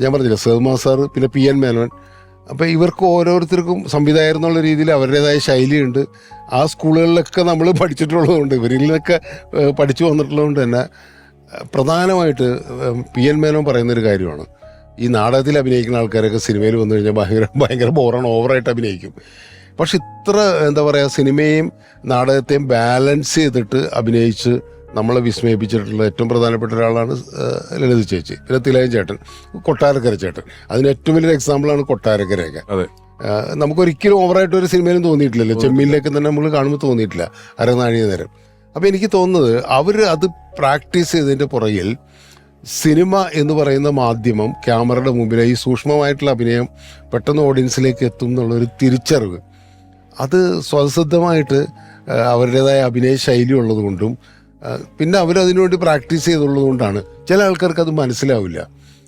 ഞാൻ പറഞ്ഞില്ല സേർമാ സാർ പിന്നെ പി എൻ മേനോൻ. അപ്പോൾ ഇവർക്ക് ഓരോരുത്തർക്കും സംവിധായകർ എന്നുള്ള രീതിയിൽ അവരുടേതായ ശൈലിയുണ്ട്. ആ സ്കൂളുകളിലൊക്കെ നമ്മൾ പഠിച്ചിട്ടുള്ളതുകൊണ്ട് ഇവരിൽ നിന്നൊക്കെ പഠിച്ചു വന്നിട്ടുള്ളതുകൊണ്ട് തന്നെ പ്രധാനമായിട്ട് പി എൻ മേനോൻ പറയുന്നൊരു കാര്യമാണ്. ഈ നാടകത്തിൽ അഭിനയിക്കുന്ന ആൾക്കാരൊക്കെ സിനിമയിൽ വന്നു കഴിഞ്ഞാൽ ഭയങ്കര ഭയങ്കര ബോറാണ് ഓവറായിട്ട് അഭിനയിക്കും. പക്ഷെ ഇത്ര എന്താ പറയുക സിനിമയും നാടകത്തെയും ബാലൻസ് ചെയ്തിട്ട് അഭിനയിച്ച് നമ്മളെ വിസ്മയിപ്പിച്ചിട്ടുള്ള ഏറ്റവും പ്രധാനപ്പെട്ട ഒരാളാണ് ലളിത ചേച്ചി. പിന്നെ തിലയൻ ചേട്ടൻ കൊട്ടാരക്കര ചേട്ടൻ. അതിന് ഏറ്റവും വലിയൊരു എക്സാമ്പിളാണ് കൊട്ടാരക്കരയൊക്കെ. നമുക്കൊരിക്കലും ഓവറായിട്ട് ഒരു സിനിമയിലും തോന്നിയിട്ടില്ലല്ലോ. ചെമ്മീനിലേക്ക് തന്നെ നമ്മൾ കാണുമ്പോൾ തോന്നിയിട്ടില്ല. അരനാഴിക നേരം. അപ്പോൾ എനിക്ക് തോന്നുന്നത് അവർ അത് പ്രാക്ടീസ് ചെയ്തതിന്റെ പുറകിൽ സിനിമ എന്ന് പറയുന്ന മാധ്യമം ക്യാമറയുടെ മുമ്പിൽ ഈ സൂക്ഷ്മമായിട്ടുള്ള അഭിനയം പെട്ടെന്ന് ഓഡിയൻസിലേക്ക് എത്തും എന്നുള്ളൊരു തിരിച്ചറിവ്. അത് സ്വതസിദ്ധമായിട്ട് അവരുടേതായ അഭിനയ ശൈലി ഉള്ളതുകൊണ്ടും പിന്നെ അവരതിനുവേണ്ടി പ്രാക്ടീസ് ചെയ്തുള്ളത് കൊണ്ടാണ് ചില ആൾക്കാർക്ക് അത് മനസ്സിലാവില്ല.